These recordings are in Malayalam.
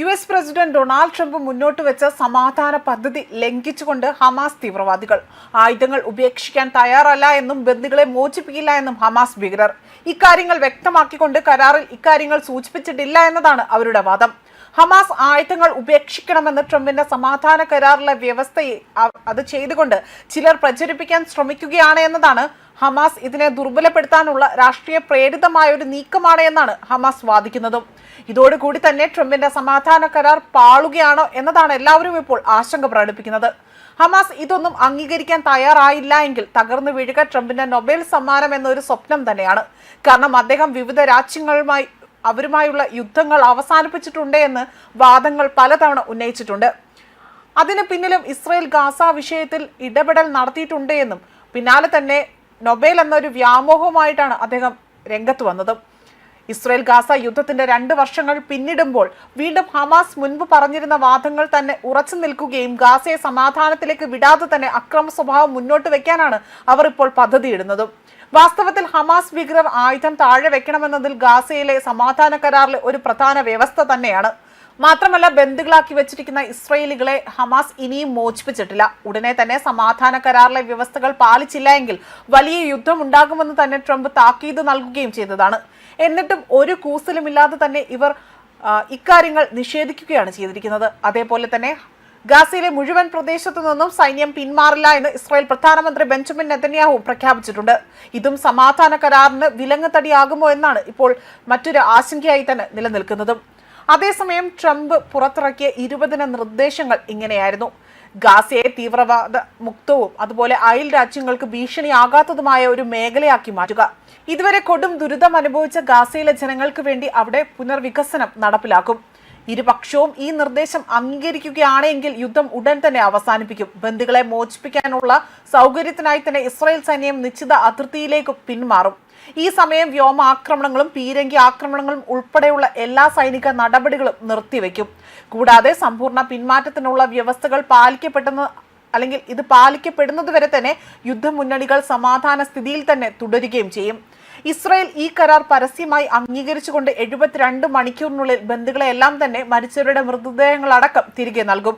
U S president Donald Trump മുന്നോട്ട് വെച്ച സമാധാന പദ്ധതി ലംഘിച്ചുകൊണ്ട് ഹമാസ് തീവ്രവാദികൾ. ആയുധങ്ങൾ ഉപേക്ഷിക്കാൻ തയ്യാറല്ല എന്നും ബന്ദികളെ മോചിപ്പിക്കില്ല എന്നും ഹമാസ് ഭീകരർ. ഇക്കാര്യങ്ങൾ വ്യക്തമാക്കിക്കൊണ്ട് കരാറിൽ ഇക്കാര്യങ്ങൾ സൂചിപ്പിച്ചിട്ടില്ല എന്നതാണ് അവരുടെ വാദം. ഹമാസ് ആയുധങ്ങൾ ഉപേക്ഷിക്കണമെന്ന് ട്രംപിന്റെ സമാധാന കരാറിലെ വ്യവസ്ഥയെ അത് ചെയ്തുകൊണ്ട് ചിലർ പ്രചരിപ്പിക്കാൻ ശ്രമിക്കുകയാണ് എന്നതാണ് ഹമാസ് ഇതിനെ ദുർബലപ്പെടുത്താനുള്ള രാഷ്ട്രീയ പ്രേരിതമായ ഒരു നീക്കമാണ് എന്നാണ് ഹമാസ് വാദിക്കുന്നതും. ഇതോടുകൂടി തന്നെ ട്രംപിന്റെ സമാധാന കരാർ പാളുകയാണോ എന്നതാണ് എല്ലാവരും ഇപ്പോൾ ആശങ്ക പ്രകടിപ്പിക്കുന്നത്. ഹമാസ് ഇതൊന്നും അംഗീകരിക്കാൻ തയ്യാറായില്ല എങ്കിൽ തകർന്നു വീഴുക ട്രംപിന്റെ നൊബേൽ സമ്മാനം എന്നൊരു സ്വപ്നം തന്നെയാണ്. കാരണം അദ്ദേഹം വിവിധ രാജ്യങ്ങളുമായി അവരുമായുള്ള യുദ്ധങ്ങൾ അവസാനിപ്പിച്ചിട്ടുണ്ട് എന്ന് വാദങ്ങൾ പലതവണ ഉന്നയിച്ചിട്ടുണ്ട്. അതിന് പിന്നിലും ഇസ്രയേൽ ഗാസ വിഷയത്തിൽ ഇടപെടൽ നടത്തിയിട്ടുണ്ട് എന്നും പിന്നാലെ തന്നെ നൊബേൽ എന്നൊരു വ്യാമോഹവുമായിട്ടാണ് അദ്ദേഹം രംഗത്ത് വന്നത്. ഇസ്രയേൽ ഗാസ യുദ്ധത്തിന്റെ രണ്ട് വർഷങ്ങൾ പിന്നിടുമ്പോൾ വീണ്ടും ഹമാസ് മുൻപ് പറഞ്ഞിരുന്ന വാദങ്ങൾ തന്നെ ഉറച്ചു നിൽക്കുകയും ഗാസയെ സമാധാനത്തിലേക്ക് വിടാതെ തന്നെ അക്രമ സ്വഭാവം മുന്നോട്ട് വെക്കാനാണ് അവർ ഇപ്പോൾ പദ്ധതിയിടുന്നതും. വാസ്തവത്തിൽ ഹമാസ് ഭീകരർ ആയുധം താഴെ വെക്കണമെന്നതിൽ ഗാസയിലെ സമാധാന കരാറിലെ ഒരു പ്രധാന വ്യവസ്ഥ തന്നെയാണ്. മാത്രമല്ല ബന്ധുക്കളാക്കി വെച്ചിരിക്കുന്ന ഇസ്രയേലികളെ ഹമാസ് ഇനിയും മോചിപ്പിച്ചിട്ടില്ല. ഉടനെ തന്നെ സമാധാന കരാറിലെ വ്യവസ്ഥകൾ പാലിച്ചില്ല എങ്കിൽ വലിയ യുദ്ധം ഉണ്ടാകുമെന്ന് തന്നെ ട്രംപ് താക്കീത് നൽകുകയും ചെയ്തതാണ്. എന്നിട്ടും ഒരു കൂസലുമില്ലാതെ തന്നെ ഇവർ ഇക്കാര്യങ്ങൾ നിഷേധിക്കുകയാണ് ചെയ്തിരിക്കുന്നത്. അതേപോലെ തന്നെ ഗാസയിലെ മുഴുവൻ പ്രദേശത്തു നിന്നും സൈന്യം പിന്മാറില്ല എന്ന് ഇസ്രായേൽ പ്രധാനമന്ത്രി ബെഞ്ചമിൻ നെതന്യാഹു പ്രഖ്യാപിച്ചിട്ടുണ്ട്. ഇതും സമാധാന കരാറിന് വിലങ്ങത്തടിയാകുമോ എന്നാണ് ഇപ്പോൾ മറ്റൊരു ആശങ്കയായി തന്നെ നിലനിൽക്കുന്നതും. അതേസമയം ട്രംപ് പുറത്തിറക്കിയ ഇരുപതിന നിർദ്ദേശങ്ങൾ ഇങ്ങനെയായിരുന്നു. ഗാസയെ തീവ്രവാദ മുക്തവും അതുപോലെ അയൽ രാജ്യങ്ങൾക്ക് ഭീഷണിയാകാത്തതുമായ ഒരു മേഖലയാക്കി മാറ്റുക. ഇതുവരെ കൊടും ദുരിതം അനുഭവിച്ച ഗാസയിലെ ജനങ്ങൾക്ക് വേണ്ടി അവിടെ പുനർവികസനം നടപ്പിലാക്കും. ഇരുപക്ഷവും ഈ നിർദ്ദേശം അംഗീകരിക്കുകയാണെങ്കിൽ യുദ്ധം ഉടൻ തന്നെ അവസാനിപ്പിക്കും. ബന്ദികളെ മോചിപ്പിക്കാനുള്ള സൗകര്യത്തിനായി തന്നെ ഇസ്രായേൽ സൈന്യം നിശ്ചിത അതിർത്തിയിലേക്ക് പിന്മാറും. ഈ സമയം വ്യോമ ആക്രമണങ്ങളും പീരങ്കി ആക്രമണങ്ങളും ഉൾപ്പെടെയുള്ള എല്ലാ സൈനിക നടപടികളും നിർത്തിവെക്കും. കൂടാതെ സമ്പൂർണ പിന്മാറ്റത്തിനുള്ള വ്യവസ്ഥകൾ പാലിക്കപ്പെട്ടെന്ന് അല്ലെങ്കിൽ ഇത് പാലിക്കപ്പെടുന്നതുവരെ തന്നെ യുദ്ധമുന്നണികൾ സമാധാന സ്ഥിതിയിൽ തന്നെ തുടരുകയും ചെയ്യും. ഇസ്രായേൽ ഈ കരാർ പരസ്യമായി അംഗീകരിച്ചുകൊണ്ട് എഴുപത്തിരണ്ട് മണിക്കൂറിനുള്ളിൽ ബന്ധുക്കളെല്ലാം തന്നെ മരിച്ചവരുടെ മൃതദേഹങ്ങളടക്കം തിരികെ നൽകും.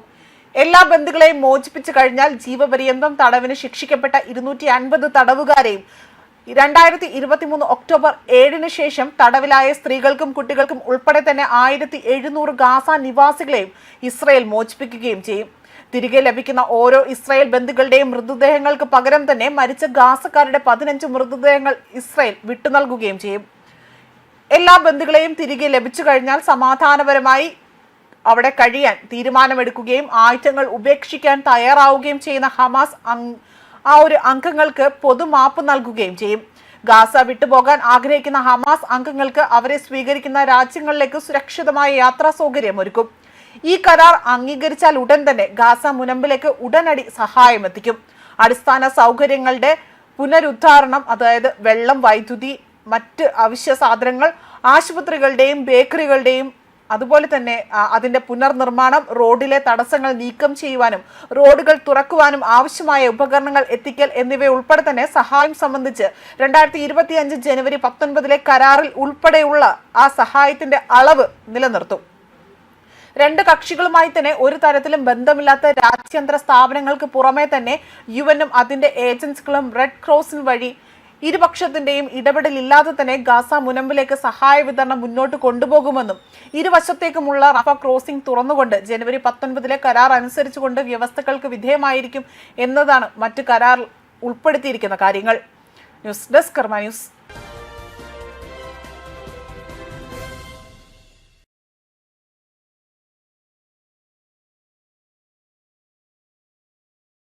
എല്ലാ ബന്ധുക്കളെയും മോചിപ്പിച്ചു കഴിഞ്ഞാൽ ജീവപര്യന്തം തടവിന് ശിക്ഷിക്കപ്പെട്ട ഇരുന്നൂറ്റി അൻപത് തടവുകാരെയും രണ്ടായിരത്തി ഇരുപത്തി മൂന്ന് ഒക്ടോബർ ഏഴിന് ശേഷം തടവിലായ സ്ത്രീകൾക്കും കുട്ടികൾക്കും ഉൾപ്പെടെ തന്നെ ആയിരത്തി എഴുന്നൂറ് ഗാസ നിവാസികളെയും ഇസ്രയേൽ മോചിപ്പിക്കുകയും ചെയ്യും. തിരികെ ലഭിക്കുന്ന ഓരോ ഇസ്രായേൽ ബന്ധുക്കളുടെയും മൃതദേഹങ്ങൾക്ക് പകരം തന്നെ മരിച്ച ഗാസക്കാരുടെ പതിനഞ്ച് മൃതദേഹങ്ങൾ ഇസ്രായേൽ വിട്ടുനൽകുകയും ചെയ്യും. എല്ലാ ബന്ധുക്കളെയും തിരികെ ലഭിച്ചു കഴിഞ്ഞാൽ സമാധാനപരമായി അവിടെ കഴിയാൻ തീരുമാനമെടുക്കുകയും ആയുധങ്ങൾ ഉപേക്ഷിക്കാൻ തയ്യാറാവുകയും ചെയ്യുന്ന ഹമാസ് ആ ഒരു അംഗങ്ങൾക്ക് പൊതുമാപ്പ് നൽകുകയും ചെയ്യും. ഗാസ വിട്ടുപോകാൻ ആഗ്രഹിക്കുന്ന ഹമാസ് അംഗങ്ങൾക്ക് അവരെ സ്വീകരിക്കുന്ന രാജ്യങ്ങളിലേക്ക് സുരക്ഷിതമായ യാത്രാ സൗകര്യം ഒരുക്കും ഈ കരാർ അംഗീകരിച്ചാൽ ഉടൻ തന്നെ ഗാസ മുനമ്പിലേക്ക് ഉടനടി സഹായം എത്തിക്കും. അടിസ്ഥാന സൗകര്യങ്ങളുടെ പുനരുദ്ധാരണം അതായത് വെള്ളം വൈദ്യുതി മറ്റ് അവശ്യ സാധനങ്ങൾ ആശുപത്രികളുടെയും ബേക്കറികളുടെയും അതുപോലെ തന്നെ അതിന്റെ പുനർനിർമ്മാണം റോഡിലെ തടസ്സങ്ങൾ നീക്കം ചെയ്യുവാനും റോഡുകൾ തുറക്കുവാനും ആവശ്യമായ ഉപകരണങ്ങൾ എത്തിക്കൽ എന്നിവ ഉൾപ്പെടെ തന്നെ സഹായം സംബന്ധിച്ച് രണ്ടായിരത്തി ഇരുപത്തി അഞ്ച് ജനുവരി പത്തൊൻപതിലെ കരാറിൽ ഉൾപ്പെടെയുള്ള ആ സഹായത്തിന്റെ അളവ് നിലനിർത്തും. രണ്ട് കക്ഷികളുമായി തന്നെ ഒരു തരത്തിലും ബന്ധമില്ലാത്ത രാജ്യാന്തര സ്ഥാപനങ്ങൾക്ക് പുറമെ തന്നെ യു എനും അതിന്റെ ഏജൻസികളും റെഡ് ക്രോസിന് വഴി ഇരുപക്ഷത്തിന്റെയും ഇടപെടലില്ലാതെ തന്നെ ഗാസ മുനമ്പിലേക്ക് സഹായ വിതരണം മുന്നോട്ട് കൊണ്ടുപോകുമെന്നും ഇരുവശത്തേക്കുമുള്ള റഫ ക്രോസിംഗ് തുറന്നുകൊണ്ട് ജനുവരി പത്തൊൻപതിലെ കരാർ അനുസരിച്ചുകൊണ്ട് വ്യവസ്ഥകൾക്ക് വിധേയമായിരിക്കും എന്നതാണ് മറ്റു കരാർ ഉൾപ്പെടുത്തിയിരിക്കുന്ന കാര്യങ്ങൾ. News desk Karma news.